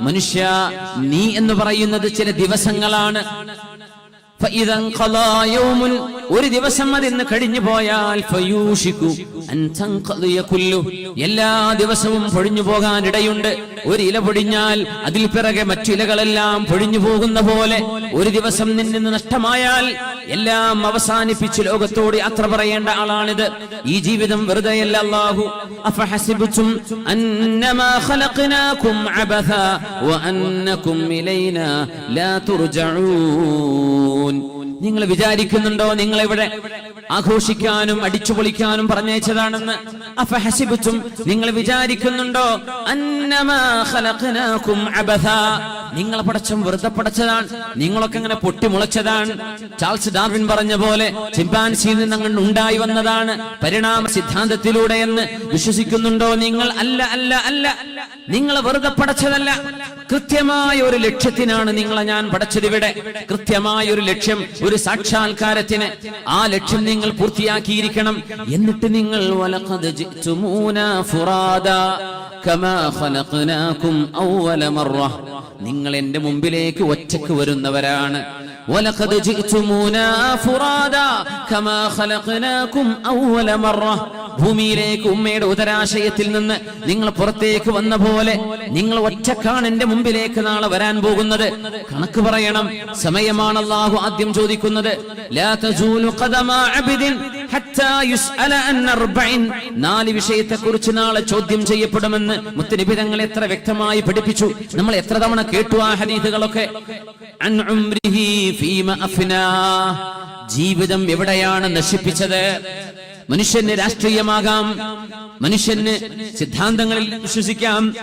മനുഷ്യ നീ എന്ന് പറയുന്നത് ചില ദിവസങ്ങളാണ്. ഒരു ദിവസം അതിന്ന് കഴിഞ്ഞു പോയാൽ എല്ലാ ദിവസവും പൊഴിഞ്ഞു പോകാൻ ഇടയുണ്ട് ഒരു ഇല പൊടിഞ്ഞാൽ അതിൽ പിറകെ മറ്റിലകളെല്ലാം പൊഴിഞ്ഞു പോകുന്ന പോലെ ഒരു ദിവസം നിന്നിന്ന് നഷ്ടമായാൽ എല്ലാം അവസാനിപ്പിച്ച് ലോകത്തോട് യാത്ര പറയേണ്ട ആളാണിത്. ഈ ജീവിതം വെറുതെയല്ല അല്ലാഹു. അന്നമാ ഖലഖനാകും അബഥ വഅന്നകും ലാ തുർജഊൻ. നിങ്ങൾ വിചാരിക്കുന്നുണ്ടോ? നിങ്ങൾ ഇവിടെ ആഘോഷിക്കാനും അടിച്ചു പൊളിക്കാനും പറഞ്ഞയച്ചതാണെന്ന്? അഫഹസിബിച്ചും നിങ്ങൾ വിചാരിക്കുന്നുണ്ടോ? നിങ്ങൾ പടച്ചം വെറുതെ പടച്ചതാണ്. നിങ്ങളൊക്കെ ഇങ്ങനെ പൊട്ടിമുളച്ചതാണ്. ചാൾസ് ഡാർവിൻ പറഞ്ഞ പോലെ ചിമ്പാൻസിയിൽ നിന്ന് അങ്ങനെ ഉണ്ടായി വന്നതാണ്. പരിണാമ സിദ്ധാന്തത്തിലൂടെ എന്ന് വിശ്വസിക്കുന്നുണ്ടോ നിങ്ങൾ? അല്ല അല്ല അല്ല. നിങ്ങളെ വെറുതെ പടച്ചതല്ല കൃത്യമായ ഒരു ലക്ഷ്യത്തിനാണ് നിങ്ങളെ ഞാൻ പടച്ചത് ഇവിടെ കൃത്യമായ ഒരു ലക്ഷ്യം ഒരു സാക്ഷാത്കാരത്തിന് ആ ലക്ഷ്യം നിങ്ങൾ പൂർത്തിയാക്കിയിരിക്കണം എന്നിട്ട് നിങ്ങൾ വലഖദ് ജിഅ്തുമൂനാ ഫുറാദാ കമാ ഖലഖനാകും അവ്വല മർറ നിങ്ങൾ എന്റെ മുമ്പിലേക്ക് ഒറ്റക്ക് വരുന്നവരാണ് ولقد جئتمونا فرادا كما خلقناكم أول مرة ഭൂമിയിലേക്ക് ഉമ്മയുടെ ഉദരാശയത്തിൽ നിന്ന് നിങ്ങൾ പുറത്തേക്ക് വന്ന പോലെ നിങ്ങൾ ഒറ്റക്കാണ് എന്റെ മുമ്പിലേക്ക് നാളെ വരാൻ പോകുന്നത്. കണക്ക് പറയണം. സമയമാണ് അള്ളാഹു ആദ്യം ചോദിക്കുന്നത്. നാല് വിഷയത്തെ കുറിച്ച് നാളെ ചോദ്യം ചെയ്യപ്പെടുമെന്ന് മുത്തനബി തങ്ങൾ എത്ര വ്യക്തമായി പഠിപ്പിച്ചു. നമ്മൾ എത്ര തവണ കേട്ടു ആ അഫ്നാ. ജീവിതം എവിടെയാണ് നശിപ്പിച്ചത്? മനുഷ്യന് രാഷ്ട്രീയമാകാം. മനുഷ്യന് സിദ്ധാന്തങ്ങളിൽ വിശ്വസിക്കാം.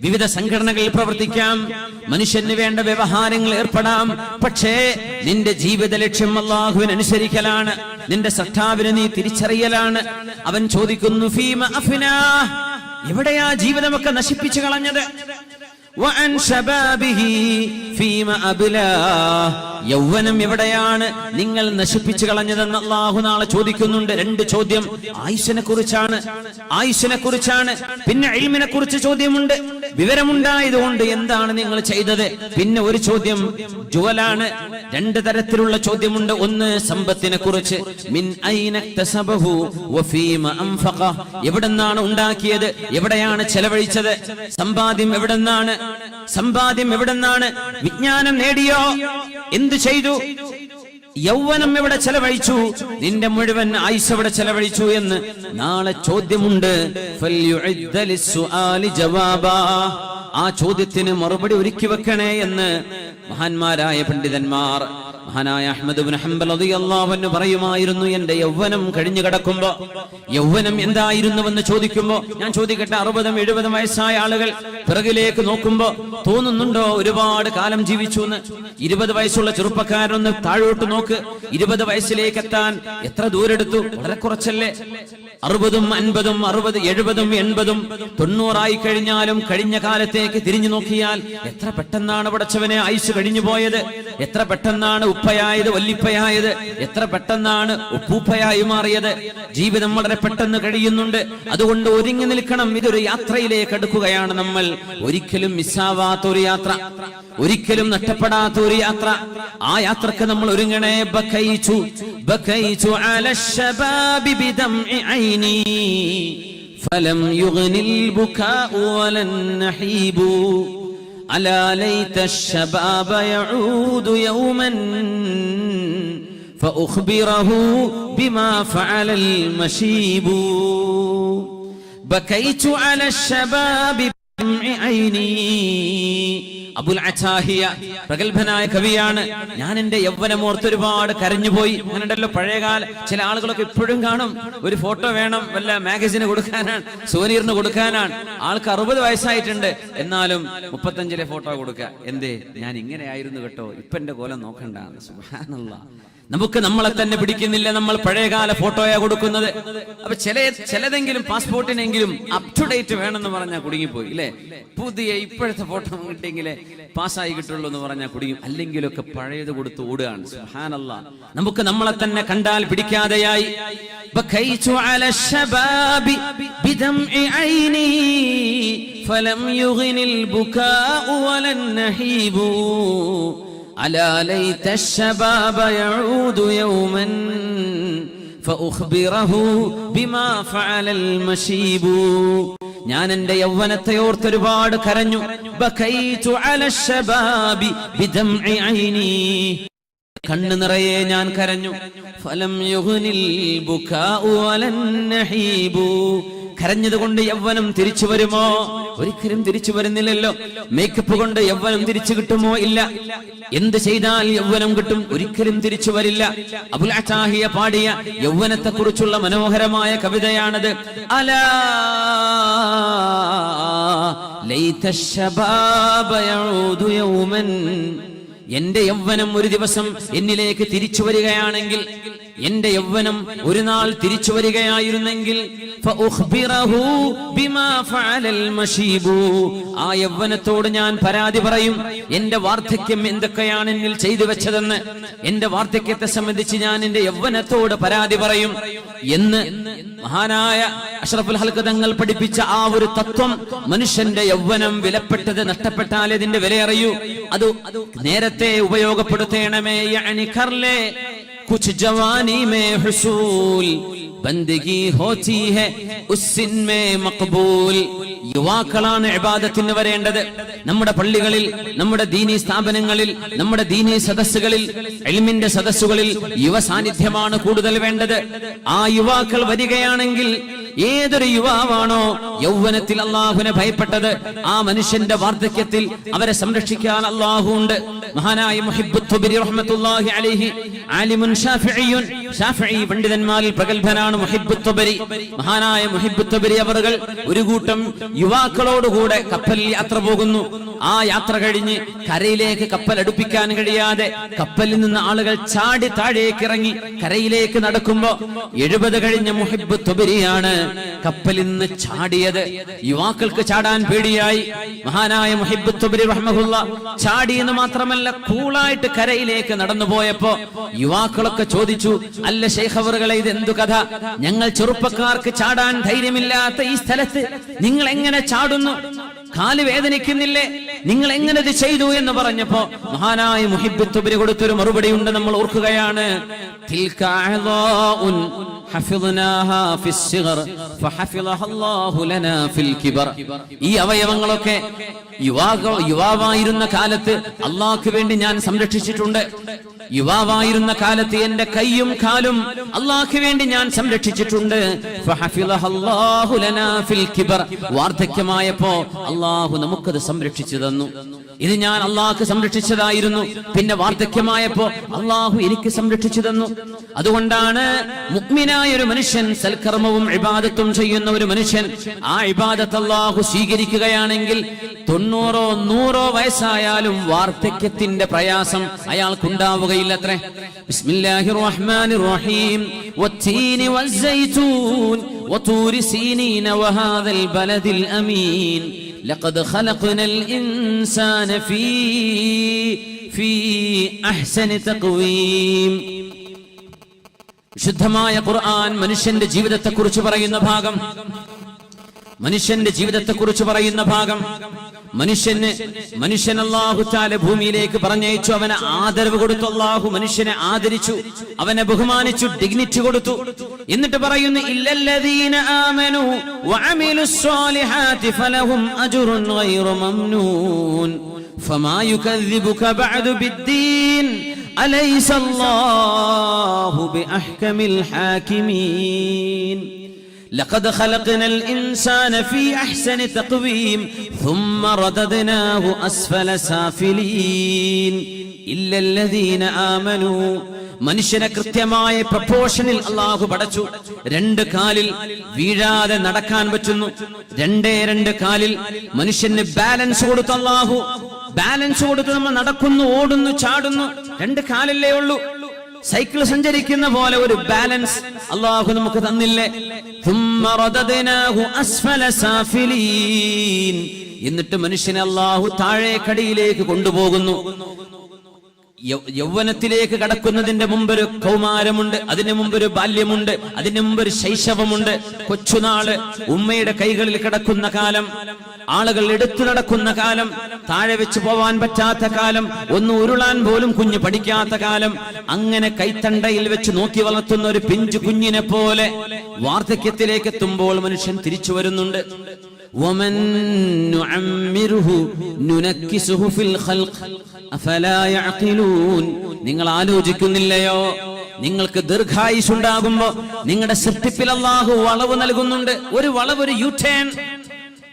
വിവിധ സംഘടനകളിൽ പ്രവർത്തിക്കാം. മനുഷ്യന് വേണ്ട വ്യവഹാരങ്ങൾ ഏർപ്പെടാം. പക്ഷേ നിന്റെ ജീവിത ലക്ഷ്യം അള്ളാഹുവിന് അനുസരിക്കലാണ്. നിന്റെ സഖാവിനെ നീ തിരിച്ചറിയലാണ്. അവൻ ചോദിക്കുന്നു ഫീമ അഫിനാ? എവിടെയാ ജീവിതമൊക്കെ നശിപ്പിച്ചു കളഞ്ഞത്? വഅൻ ശബാബിഹി ഫീമ അബ്ലാ. യൗവനം എവിടെയാണ് നിങ്ങൾ നശിപ്പിച്ചു കളഞ്ഞതെന്ന് അള്ളാഹു നാളെ ചോദിക്കുന്നുണ്ട്. രണ്ട് ചോദ്യം. ആയുഷിനെ കുറിച്ചാണ്. ആയുഷിനെ കുറിച്ചാണ്. പിന്നെ എൽമിനെ കുറിച്ച് ചോദ്യമുണ്ട്. വിവരമുണ്ടായതുകൊണ്ട് എന്താണ് നിങ്ങൾ ചെയ്തത്? പിന്നെ ഒരു ചോദ്യം. ജുവലാണ്. രണ്ട് തരത്തിലുള്ള ചോദ്യമുണ്ട്. ഒന്ന് സമ്പത്തിനെ കുറിച്ച്. മിൻ എവിടെന്നാണ് ഉണ്ടാക്കിയത്? എവിടെയാണ് ചെലവഴിച്ചത്? സമ്പാദ്യം എവിടെന്നാണ്? സമ്പാദ്യം എവിടെന്നാണ്? വിജ്ഞാനം നേടിയോ? എന്തു ചെയ്തു? യൗവനം എവിടെ ചെലവഴിച്ചു നിന്റെ മുഴുവൻ ആയുസ് എവിടെ ചെലവഴിച്ചു എന്ന് നാളെ ചോദ്യമുണ്ട്. ആ ചോദ്യത്തിന് മറുപടി ഒരുക്കി വെക്കണേ എന്ന് മഹാന്മാരായ പണ്ഡിതന്മാർ മഹാനായ അഹമ്മദ് ബിൻ ഹംബൽ അൻഹു പറയുമായിരുന്നു എന്റെ യൗവനം കഴിഞ്ഞു കിടക്കുമ്പോ യൗവനം എന്തായിരുന്നുവെന്ന് ചോദിക്കുമ്പോ ഞാൻ ചോദിക്കട്ടെ അറുപതും എഴുപതും വയസ്സായ ആളുകൾ പിറകിലേക്ക് നോക്കുമ്പോ തോന്നുന്നുണ്ടോ ഒരുപാട് കാലം ജീവിച്ചു എന്ന്? ഇരുപത് വയസ്സുള്ള ചെറുപ്പക്കാരൊന്ന് താഴോട്ട് നോക്ക് ഇരുപത് വയസ്സിലേക്ക് എത്താൻ എത്ര ദൂരെടുത്തു? വളരെ കുറച്ചല്ലേ? അറുപതും അൻപതും അറുപത് എഴുപതും എൺപതും തൊണ്ണൂറായി കഴിഞ്ഞാലും കഴിഞ്ഞ കാലത്തേക്ക് തിരിഞ്ഞു നോക്കിയാൽ എത്ര പെട്ടെന്നാണ് പടച്ചവനെ ആയുസ് കഴിഞ്ഞു പോയത്? എത്ര പെട്ടെന്നാണ് ഉപ്പയായത് വല്ലിപ്പയായത്? എത്ര പെട്ടെന്നാണ് ഉപ്പൂപ്പയായി മാറിയത്? ജീവിതം വളരെ പെട്ടെന്ന് കഴിയുന്നുണ്ട്. അതുകൊണ്ട് ഒരുങ്ങി നിൽക്കണം. ഇതൊരു യാത്രയിലേക്ക് എടുക്കുകയാണ് നമ്മൾ. ഒരിക്കലും മിസ്സാവാത്ത ഒരു യാത്ര. ഒരിക്കലും നഷ്ടപ്പെടാത്ത ഒരു യാത്ര. ആ യാത്രയ്ക്ക് നമ്മൾ ഒരുങ്ങണേ. ബക്കൈച്ചു ബക്കൈച്ചു അലശബാബി ബിദം ഐ عيني فلم يغن البكاء ولا النحيب. ألا ليت الشباب يعود يوما فأخبره بما فعل المشيب. بكيت على الشباب بدمع عيني അബുൽ അച്ചാഹിയ പ്രഗത്ഭനായ കവിയാണ്. ഞാൻ എന്റെ യൗവനം ഓർത്ത് ഒരുപാട് കരഞ്ഞുപോയി. അങ്ങനെ ഉണ്ടല്ലോ പഴയകാല. ചില ആളുകളൊക്കെ ഇപ്പോഴും കാണും. ഒരു ഫോട്ടോ വേണം വല്ല മാഗസിന് കൊടുക്കാനാണ് സോനീറിന് കൊടുക്കാനാണ്. ആൾക്ക് അറുപത് വയസ്സായിട്ടുണ്ട്. എന്നാലും മുപ്പത്തഞ്ചിലെ ഫോട്ടോ കൊടുക്കുക എന്തേ? ഞാൻ ഇങ്ങനെ ആയിരുന്നു കേട്ടോ. ഇപ്പൊ എന്റെ കോലം നോക്കണ്ട. സുബ്ഹാനല്ലാ. നമുക്ക് നമ്മളെ തന്നെ പിടിക്കുന്നില്ല നമ്മൾ പഴയകാല ഫോട്ടോയാ കൊടുക്കുന്നത്. അപ്പൊ ചില ചിലതെങ്കിലും പാസ്പോർട്ടിനെങ്കിലും അപ് ടു ഡേറ്റ് വേണമെന്ന് പറഞ്ഞാൽ കുടുങ്ങിപ്പോയി അല്ലെ പുതിയ ഇപ്പോഴത്തെ ഫോട്ടോ കിട്ടിയെങ്കിലേ പാസ്സായി കിട്ടുള്ളൂ എന്ന് പറഞ്ഞാൽ കുടുങ്ങി അല്ലെങ്കിലൊക്കെ പഴയത് കൊടുത്ത് ഓടുകയാണ്. സുഹാനല്ല നമുക്ക് നമ്മളെ തന്നെ കണ്ടാൽ പിടിക്കാതെയായി. ഫലം فلم يغن البكاء ولا النهيب ألا ليت الشباب يعود يوما فأخبره بما فعل المشيب ഞാൻ എന്റെ യൗവനത്തെ ഓർത്ത് ഒരുപാട് കരഞ്ഞു ബക്കൈതു അല ശബാബി ബിദംഇ ഐനി കണ്ണു നിറയെ ഞാൻ കരഞ്ഞു. ഫലം യുഹുനിൽ കരഞ്ഞത് കൊണ്ട് യൗവനം തിരിച്ചു വരുമോ? ഒരിക്കലും തിരിച്ചു വരുന്നില്ലല്ലോ. മേക്കപ്പ് കൊണ്ട് യൗവനം തിരിച്ചു കിട്ടുമോ? ഇല്ല. എന്ത് ചെയ്താൽ യൗവനം കിട്ടും? ഒരിക്കലും തിരിച്ചു വരില്ല. അബുൽ പാടിയ യൗവനത്തെ കുറിച്ചുള്ള മനോഹരമായ കവിതയാണത്. അലാ ലൈത യൗമൻ എന്റെ യൗവനം ഒരു ദിവസം എന്നിലേക്ക് തിരിച്ചു വരികയാണെങ്കിൽ എന്റെ യൗവനം ഒരു നാൾ തിരിച്ചു വരികയായിരുന്നെങ്കിൽ. ആ യൗവനത്തോട് ഞാൻ പരാതി പറയും എന്റെ വാർദ്ധക്യം എന്തൊക്കെയാണ് എന്നിൽ ചെയ്തു വെച്ചതെന്ന്? എന്റെ വാർദ്ധക്യത്തെ സംബന്ധിച്ച് ഞാൻ എന്റെ യൗവനത്തോട് പരാതി പറയും. എന്ന് മഹാനായ അഷ്റഫുൽ ഹൽക്ക് തങ്ങൾ പഠിപ്പിച്ച ആ ഒരു തത്വം മനുഷ്യന്റെ യൗവനം വിലപ്പെട്ടത് നഷ്ടപ്പെട്ടാൽ ഇതിന്റെ വില അറിയൂ അത് നേരത്തെ ഉപയോഗപ്പെടുത്തേണമേ میں حصول بندگی ہوتی ബന്ദഗി اس ഹെ میں مقبول യുവാക്കളാണ് ഇബാദത്തിന് വരേണ്ടത് നമ്മുടെ പള്ളികളിൽ നമ്മുടെ ദീനി സ്ഥാപനങ്ങളിൽ നമ്മുടെ ദീനി സദസ്സുകളിൽ എൽമിന്റെ സദസ്സുകളിൽ യുവ സാന്നിധ്യമാണ് കൂടുതൽ വേണ്ടത്. ആ യുവാക്കൾ വരികയാണെങ്കിൽ ഏതൊരു യുവാവാണോ യൗവനത്തിൽ അള്ളാഹുവിനെ ഭയപ്പെട്ടത് ആ മനുഷ്യന്റെ വാർദ്ധക്യത്തിൽ അവരെ സംരക്ഷിക്കാൻ അള്ളാഹു ഉണ്ട് മഹാനായ മുഹിബ്ബുത്തുബരി റഹ്മത്തുള്ളാഹി അലൈഹി ആലിമുൻ ഷാഫിഈയുൻ ഷാഫിഈ പണ്ഡിതന്മാരിൽ പ്രഗത്ഭനാണ് മുഹിബുത്തബരി. മഹാനായ മുഹിബുത്തബരി അവറുകൾ ഒരു കൂട്ടം യുവാക്കളോടുകൂടെ കപ്പലിൽ യാത്ര പോകുന്നു. ആ യാത്ര കഴിഞ്ഞ് കരയിലേക്ക് കപ്പൽ അടുപ്പിക്കാൻ കഴിയാതെ കപ്പലിൽ നിന്ന് ആളുകൾ ചാടി താഴേക്ക് ഇറങ്ങി കരയിലേക്ക് നടക്കുമ്പോ എഴുപത് കഴിഞ്ഞ മുഹിബ് തുബരിയാണ് കപ്പലിൽ നിന്ന് ചാടിയത്. യുവാക്കൾക്ക് ചാടാൻ പേടിയായി. മഹാനായ മുഹിബ് തുബരി റഹ്മുള്ള ചാടിയെന്ന് മാത്രമല്ല കൂളായിട്ട് കരയിലേക്ക് നടന്നു പോയപ്പോ യുവാക്കളൊക്കെ ചോദിച്ചു അല്ല ശേഖവറുകളെ ഇത് എന്തു കഥ? ഞങ്ങൾ ചെറുപ്പക്കാർക്ക് ചാടാൻ ധൈര്യമില്ലാത്ത ഈ സ്ഥലത്ത് നിങ്ങൾ എങ്ങനെ ചാടുന്നു? കാൽ വേദനിക്കുന്നില്ലേ നിങ്ങൾ എങ്ങനെ ഇത് ചെയ്തു എന്ന് പറഞ്ഞപ്പോ മഹാനായ മുഹിബത്തുബരി കൊടുത്തൊരു മറുപടി ഉണ്ട് നമ്മൾ ഓർക്കുകയാണ്. ഈ അവയവങ്ങളൊക്കെ യുവാക യുവാവായിരുന്ന കാലത്ത് അള്ളാഹ്ക്ക് വേണ്ടി ഞാൻ സംരക്ഷിച്ചിട്ടുണ്ട് യുവാവായിരുന്ന കാലത്ത് എന്റെ കൈയും കാലും അള്ളാഹ്ക്ക് വേണ്ടി ഞാൻ സംരക്ഷിച്ചിട്ടുണ്ട്. വാർദ്ധക്യമായപ്പോ അള്ളാഹു നമുക്കത് സംരക്ഷിച്ചു തന്നു ഇത് ഞാൻ അള്ളാഹ്ക്ക് സംരക്ഷിച്ചതായിരുന്നു പിന്നെ വാർദ്ധക്യമായപ്പോ അള്ളാഹു എനിക്ക് സംരക്ഷിച്ചു തന്നു അതുകൊണ്ടാണ് മുഗ്മിനായ ഒരു മനുഷ്യൻ സൽക്കർമ്മവും ഇബാദത്തും ചെയ്യുന്ന ഒരു മനുഷ്യൻ ആ ഇബാദത്ത് അള്ളാഹു സ്വീകരിക്കുകയാണെങ്കിൽ തൊണ്ണൂറോ നൂറോ വയസ്സായാലും വാർദ്ധക്യത്തിന്റെ പ്രയാസം അയാൾക്കുണ്ടാവുകയില്ല അത്രേ ബിസ്മില്ലാഹിർ റഹ്മാനിർ റഹീം والتين والزيتون وطور سينين وهذا البلد الأمين لقد خلقنا الإنسان في في أحسن تقويم വിശുദ്ധമായ ഖുർആൻ മനുഷ്യന്റെ ജീവിതത്തെക്കുറിച്ച് പറയുന്ന ഭാഗം മനുഷ്യന്റെ ജീവിതത്തെക്കുറിച്ച് പറയുന്ന ഭാഗം. മനുഷ്യന് മനുഷ്യൻ അള്ളാഹു താല ഭൂമിയിലേക്ക് പറഞ്ഞയച്ചു. അവനെ ആദരവ് കൊടുത്തു. അള്ളാഹു മനുഷ്യനെ ആദരിച്ചു. അവനെ ബഹുമാനിച്ചു ഡിഗ്നിറ്റി കൊടുത്തു. എന്നിട്ട് പറയുന്നു ഇല്ലല്ലദീന ഫലഹും അജ്റുൻ മംനൂൻ ഫമാ ബഅദു അലൈസ അല്ലാഹു ഹാകിമീൻ. لقد خلقنا الإنسان في أحسن تقويم ثم رددناه أسفل سافلين إلا الذين آمنوا മനുഷ്യനെ കൃത്യമായ പ്രപ്പോർഷനിൽ അള്ളാഹു പടച്ചു രണ്ട് കാലിൽ വീഴാതെ നടക്കാൻ പറ്റുന്നു രണ്ടേ രണ്ട് കാലിൽ മനുഷ്യന് ബാലൻസ് കൊടുത്തു അള്ളാഹു ബാലൻസ് കൊടുത്ത് നമ്മൾ നടക്കുന്നു ഓടുന്നു ചാടുന്നു രണ്ട് കാലല്ലേ ഉള്ളൂ സൈക്കിൾ സഞ്ചരിക്കുന്ന പോലെ ഒരു ബാലൻസ് അള്ളാഹു നമുക്ക് തന്നില്ലേ? എന്നിട്ട് മനുഷ്യനെ അള്ളാഹു താഴേക്കടിയിലേക്ക് കൊണ്ടുപോകുന്നു. യൗവനത്തിലേക്ക് കടക്കുന്നതിന്റെ മുമ്പൊരു കൗമാരമുണ്ട് അതിന് മുമ്പൊരു ബാല്യമുണ്ട് അതിന് മുമ്പൊരു ശൈശവമുണ്ട് കൊച്ചുനാള് ഉമ്മയുടെ കൈകളിൽ കിടക്കുന്ന കാലം ആളുകൾ എടുത്തു നടക്കുന്ന കാലം താഴെ വെച്ച് പോവാൻ പറ്റാത്ത കാലം ഒന്ന് ഉരുളാൻ പോലും കുഞ്ഞ് പഠിക്കാത്ത കാലം അങ്ങനെ കൈത്തണ്ടയിൽ വെച്ച് നോക്കി വളർത്തുന്ന ഒരു പിഞ്ചു കുഞ്ഞിനെ പോലെ വാർദ്ധക്യത്തിലേക്ക് എത്തുമ്പോൾ മനുഷ്യൻ തിരിച്ചു വരുന്നുണ്ട് ومن نعمره ننكسه في الخلق أفلا يعقلون നിങ്ങൾ ആലോചിക്കുന്നില്ലയോ? നിങ്ങൾക്ക് ദീർഘായുസ് ഉണ്ടാകുമ്പോ നിങ്ങളുടെ സൃഷ്ടിപ്പിൽ അള്ളാഹു വളവ് നൽകുന്നുണ്ട്. ഒരു വളവ് ഒരു യുടേൺ.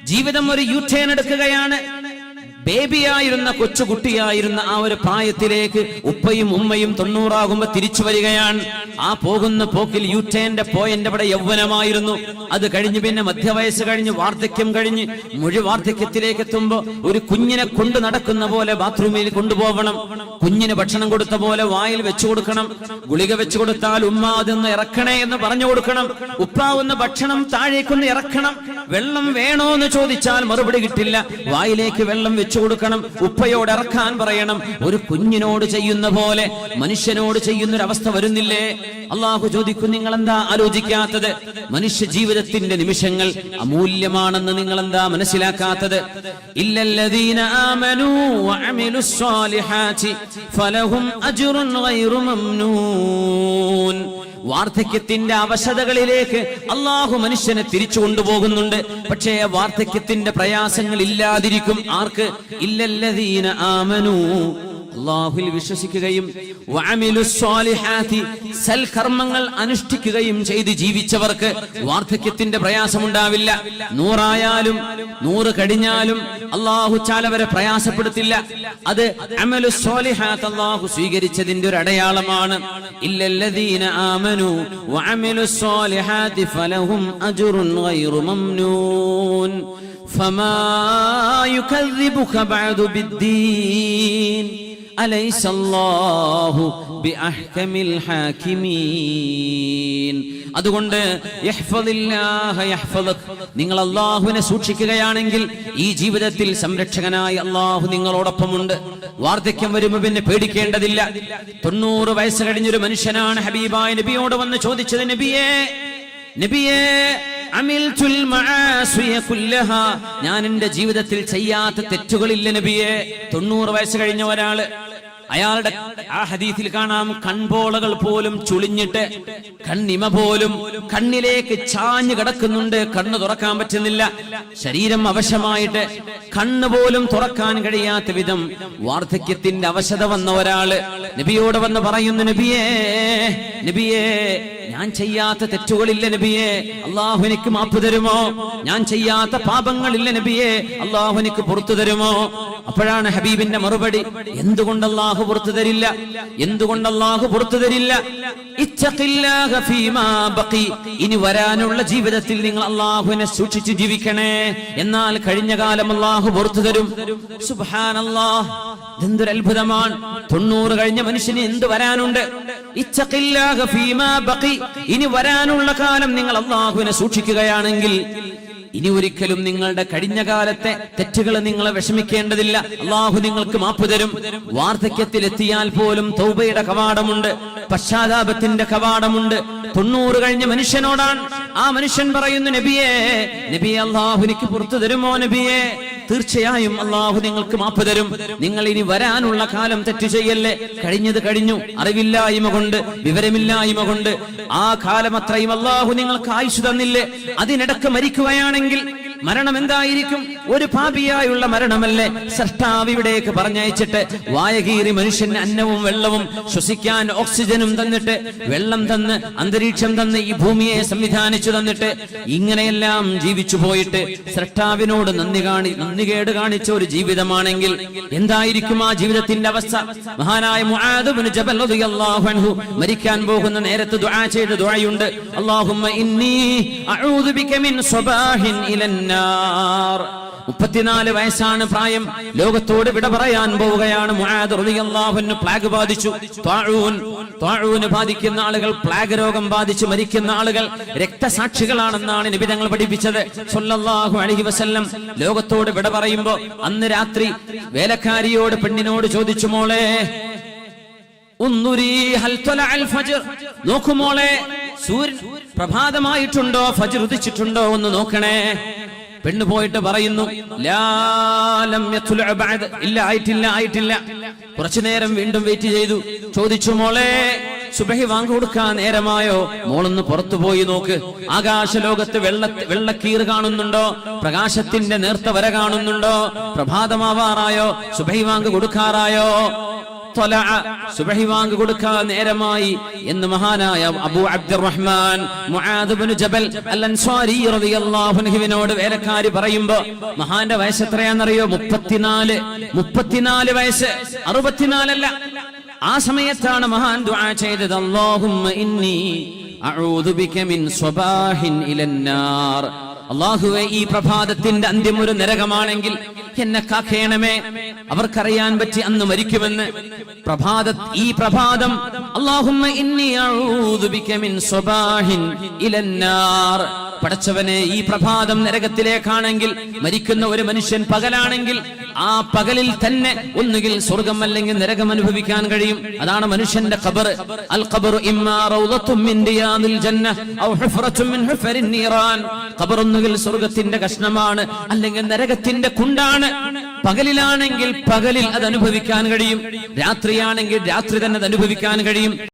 ജീവിതം ഒരു യുടേൺ എടുക്കുകയാണ്. ബേബിയായിരുന്ന കൊച്ചുകുട്ടിയായിരുന്ന ആ ഒരു പ്രായത്തിലേക്ക് ഉപ്പയും ഉമ്മയും തൊണ്ണൂറാകുമ്പോ തിരിച്ചു വരികയാണ്. ആ പോകുന്ന പോക്കിൽ യൂറ്റേന്റെ പോയിന്റ് അവിടെ യൗവനമായിരുന്നു. അത് കഴിഞ്ഞ് പിന്നെ മധ്യവയസ്സ് കഴിഞ്ഞ് വാർദ്ധക്യം കഴിഞ്ഞ് മുഴു വാർദ്ധക്യത്തിലേക്ക് എത്തുമ്പോ ഒരു കുഞ്ഞിനെ കൊണ്ട് നടക്കുന്ന പോലെ ബാത്റൂമിൽ കൊണ്ടുപോകണം കുഞ്ഞിന് ഭക്ഷണം കൊടുത്ത പോലെ വായിൽ വെച്ചു കൊടുക്കണം. ഗുളിക വെച്ചു കൊടുത്താൽ ഉമ്മ അതൊന്ന് ഇറക്കണേ എന്ന് പറഞ്ഞു കൊടുക്കണം. ഉപ്പാവുന്ന ഭക്ഷണം താഴേക്കൊന്ന് ഇറക്കണം. വെള്ളം വേണോ എന്ന് ചോദിച്ചാൽ മറുപടി കിട്ടില്ല. വായിലേക്ക് വെള്ളം വെച്ചു കൊടുക്കണം. ഉപ്പയോട് ഇറക്കാൻ പറയണം. ഒരു കുഞ്ഞിനോട് ചെയ്യുന്ന പോലെ മനുഷ്യനോട് ചെയ്യുന്ന അവസ്ഥ വരുന്നില്ലേ? അള്ളാഹു ചോദിക്കും നിങ്ങൾ എന്താ ആലോചിക്കാത്തത്? മനുഷ്യ ജീവിതത്തിന്റെ നിമിഷങ്ങൾ അമൂല്യമാണെന്ന് നിങ്ങൾ എന്താ മനസ്സിലാക്കാത്തത്? ഇല്ലല്ലദീന വഅമിലുസ്സാലിഹാതി ഫലഹും അജ്റുൻ ഗൈറു മംനൂൻ. വാർദ്ധക്യത്തിന്റെ അവശതകളിലേക്ക് അള്ളാഹു മനുഷ്യനെ തിരിച്ചു കൊണ്ടുപോകുന്നുണ്ട്. പക്ഷേ വാർദ്ധക്യത്തിന്റെ പ്രയാസങ്ങൾ ഇല്ലാതിരിക്കും. ആർക്ക്? ഇല്ലല്ലതീന ആമനൂ. അള്ളാഹുൽ വിശ്വസിക്കുകയും വഅമിലു സ്വാലിഹാത്തി സൽകർമ്മങ്ങൾ അനുഷ്ഠിക്കുകയും ചെയ്ത് ജീവിച്ചവർക്ക് വാർദ്ധക്യത്തിന്റെ പ്രയാസമുണ്ടാവില്ല നൂറായാലും നൂറ് കഴിഞ്ഞാലും അള്ളാഹു ചാലവരെ പ്രയാസപ്പെടുത്തില്ല അത് അമലു സ്വാലിഹാത്ത് അള്ളാഹു സ്വീകരിച്ചതിന്റെ ഒരു അടയാളമാണ് ഇല്ലല്ലദീന ആമനു വഅമിലു സ്വാലിഹാത്തി ഫലഹും അജ്റുൻ ഗൈറു മംനൂൻ فما يكذبك بعد بالدين അലൈസല്ലാഹു ബി അഹ്കമിൽ ഹാക്കിമീൻ. അതുകൊണ്ട് നിങ്ങൾ അള്ളാഹുവിനെ സൂക്ഷിക്കുകയാണെങ്കിൽ ഈ ജീവിതത്തിൽ സംരക്ഷകനായ അള്ളാഹു നിങ്ങളോടൊപ്പമുണ്ട്. വാർദ്ധക്യം വരുമ്പോൾ പിന്നെ പേടിക്കേണ്ടതില്ല. തൊണ്ണൂറ് വയസ്സ് കഴിഞ്ഞൊരു മനുഷ്യനാണ് ഹബീബായ നബിയോട് വന്ന് ചോദിച്ചത് നബിയേ നബിയേ ഞാൻ എന്റെ ജീവിതത്തിൽ ചെയ്യാത്ത തെറ്റുകളില്ല നബിയെ. തൊണ്ണൂറ് വയസ്സ് കഴിഞ്ഞ ഒരാൾ. അയാളുടെ ആ ഹദീസിൽ കാണാം കൺപോളകൾ പോലും ചുളിഞ്ഞിട്ട് കണ്ണിമ പോലും കണ്ണിലേക്ക് ചാഞ്ഞു കിടക്കുന്നുണ്ട് കണ്ണ് തുറക്കാൻ പറ്റുന്നില്ല. ശരീരം അവശമായിട്ട് കണ്ണ് പോലും തുറക്കാൻ കഴിയാത്ത വിധം വാർദ്ധക്യത്തിന്റെ അവശത വന്ന ഒരാൾ നബിയോട് വന്ന് പറയുന്നു നബിയേ നബിയേ ഞാൻ ചെയ്യാത്ത തെറ്റുകളില്ല നബിയെ അള്ളാഹു എനിക്ക് മാപ്പ് തരുമോ? ഞാൻ ചെയ്യാത്ത പാപങ്ങളില്ല നബിയെ അള്ളാഹു എനിക്ക് പുറത്തു തരുമോ? അപ്പോഴാണ് ഹബീബിന്റെ മറുപടി എന്തുകൊണ്ട് അള്ളാഹു പുറത്തു തരില്ല? എന്തുകൊണ്ട് അള്ളാഹു പുറത്തു തരില്ല. ഇനി വരാനുള്ള ജീവിതത്തിൽ നിങ്ങൾ അള്ളാഹുവിനെ സൂക്ഷിച്ച് ജീവിക്കണേ. എന്നാൽ കഴിഞ്ഞ കാലം അള്ളാഹു പുറത്തു തരും. സുബ്ഹാനല്ലാഹ് ഇതെന്തൊരു അത്ഭുതമാണ്. തൊണ്ണൂറ് കഴിഞ്ഞ മനുഷ്യന് എന്ത് വരാനുണ്ട്. ഇനി വരാനുള്ള കാലം നിങ്ങൾ അള്ളാഹുവിനെ സൂക്ഷിക്കുകയാണെങ്കിൽ ഇനി ഒരിക്കലും നിങ്ങളുടെ കഴിഞ്ഞ കാലത്തെ തെറ്റുകൾ നിങ്ങളെ വിഷമിക്കേണ്ടതില്ല. അള്ളാഹു നിങ്ങൾക്ക് മാപ്പ് തരും. വാർദ്ധക്യത്തിൽ എത്തിയാൽ പോലും തൗബയുടെ കവാടമുണ്ട്. പശ്ചാത്താപത്തിന്റെ കവാടമുണ്ട്. തൊണ്ണൂറ് കഴിഞ്ഞ മനുഷ്യനോടാണ് ആ മനുഷ്യൻ പറയുന്നു നബിയെ നബിയെ അള്ളാഹു എനിക്ക് പുറത്തു തരുമോ നബിയെ? തീർച്ചയായും അള്ളാഹു നിങ്ങൾക്ക് മാപ്പ് തരും. നിങ്ങൾ ഇനി വരാനുള്ള കാലം തെറ്റു ചെയ്യല്ലേ? കഴിഞ്ഞത് കഴിഞ്ഞു. അറിവില്ലായ്മ കൊണ്ട് വിവരമില്ലായ്മ കൊണ്ട്. ആ കാലം അത്രയും അള്ളാഹു നിങ്ങൾക്ക് ആയുസ് തന്നില്ലേ? അതിനിടക്ക് മരിക്കുകയാണെങ്കിൽ മരണം എന്തായിരിക്കും ഒരു പാപിയായുള്ള മരണമല്ലേ? സൃഷ്ടാവ് ഇവിടേക്ക് പറഞ്ഞയച്ചിട്ട് വായകീറി മനുഷ്യന് അന്നവും വെള്ളവും ശ്വസിക്കാൻ ഓക്സിജനും തന്നിട്ട് വെള്ളം തന്ന് അന്തരീക്ഷം തന്ന് ഈ ഭൂമിയെ സംവിധാനിച്ചു തന്നിട്ട് ഇങ്ങനെയെല്ലാം ജീവിച്ചു പോയിട്ട് സൃഷ്ടാവിനോട് നന്ദി കാണി നന്ദികേട് കാണിച്ച ഒരു ജീവിതമാണെങ്കിൽ എന്തായിരിക്കും ആ ജീവിതത്തിന്റെ അവസ്ഥ? മഹാനായ മുആദ് ഇബ്നു ജബൽ റളിയല്ലാഹു അൻഹു മരിക്കാൻ പോകുന്ന നേരത്ത് ദുആ ചെയ്ത ദുആയുണ്ട്. അല്ലാഹുമ്മ ഇന്നി അഊദു ബിക മിൻ സബാഹിൻ ഇലന്നാർ മുപ്പത്തിനാല് വയസ്സാണ് പ്രായം. ലോകത്തോട് വിട പറയാൻ പോവുകയാണ് പ്ലാഗ് ബാധിച്ചു. ബാധിക്കുന്ന ആളുകൾ പ്ലാഗ് രോഗം ബാധിച്ച് മരിക്കുന്ന ആളുകൾ രക്തസാക്ഷികളാണെന്നാണ് നബി തങ്ങൾ പഠിപ്പിച്ചത്. വസല്ലം. ലോകത്തോട് വിട പറയുമ്പോ അന്ന് രാത്രി വേലക്കാരിയോട് പെണ്ണിനോട് ചോദിച്ചു മോളെ ഉന്നുരീ ഹൽ ത്വലഅൽ ഫജ്ർ? നോക്കൂ മോളെ സൂര്യൻ പ്രഭാതമായിട്ടുണ്ടോ? ഫജർ ഉദിച്ചിട്ടുണ്ടോ? ഒന്ന് നോക്കണേ. പെണ്ണ് പോയിട്ട് പറയുന്നു. ഇല്ല ആയിട്ടില്ല ആയിട്ടില്ല. കുറച്ചു നേരം വീണ്ടും വെയിറ്റ് ചെയ്തു. ചോദിച്ചു മോളെ സുബഹി വാങ്ങി കൊടുക്കാൻ നേരമായോ? മോളൊന്ന് പുറത്തു പോയി നോക്ക്. ആകാശ ലോകത്ത് വെള്ള വെള്ളക്കീറ് കാണുന്നുണ്ടോ? പ്രകാശത്തിന്റെ നേർത്ത വര കാണുന്നുണ്ടോ? പ്രഭാതമാവാറായോ? സുബഹി വാങ്ങി കൊടുക്കാറായോ? സുബഹി വാങ്ക് കൊടുക്കാൻ നേരമായി എന്ന് മഹാനായ അബൂ അബ്ദുറഹ്മാൻ മുആദ് ജബൽ അൽ അൻസാരി റളിയല്ലാഹു അൻഹുവിനോട് വേലക്കാരി പറയുമ്പോ മഹാന്റെ വയസ്സ് എത്രയാണെന്നറിയോ? മുപ്പത്തിനാല്. മുപ്പത്തിനാല് വയസ്സ്. അറുപത്തിനാലല്ല. ആ സമയത്താണ് മഹാൻ ദുആ ചെയ്തത്. അല്ലാഹുമ്മ ഇന്നി അഊദു ബിക മിൻ സ്വബാഹിൻ ഇലന്നാർ അള്ളാഹുവെ ഈ പ്രഭാതത്തിന്റെ അന്ത്യം ഒരു നരകമാണെങ്കിൽ എന്നെ കാക്കേണമേ. അവർക്കറിയാൻ പറ്റി അന്ന് മരിക്കുമെന്ന്. പ്രഭാത ഈ പ്രഭാതം പടച്ചവനെ ഈ പ്രഭാതം നരകത്തിലേക്കാണെങ്കിൽ മരിക്കുന്ന ഒരു മനുഷ്യൻ പകലാണെങ്കിൽ ആ പകലിൽ തന്നെ ഒന്നുകിൽ സ്വർഗം അല്ലെങ്കിൽ നരകം അനുഭവിക്കാൻ കഴിയും. അതാണ് മനുഷ്യന്റെ ഖബർ അൽ ഖബർ ഖബർ ഒന്നുകിൽ സ്വർഗത്തിന്റെ കഷ്ണമാണ് അല്ലെങ്കിൽ നരകത്തിന്റെ കുണ്ടാണ്. പകലിലാണെങ്കിൽ പകലിൽ അത് അനുഭവിക്കാൻ കഴിയും. രാത്രിയാണെങ്കിൽ രാത്രി തന്നെ അത് അനുഭവിക്കാൻ കഴിയും.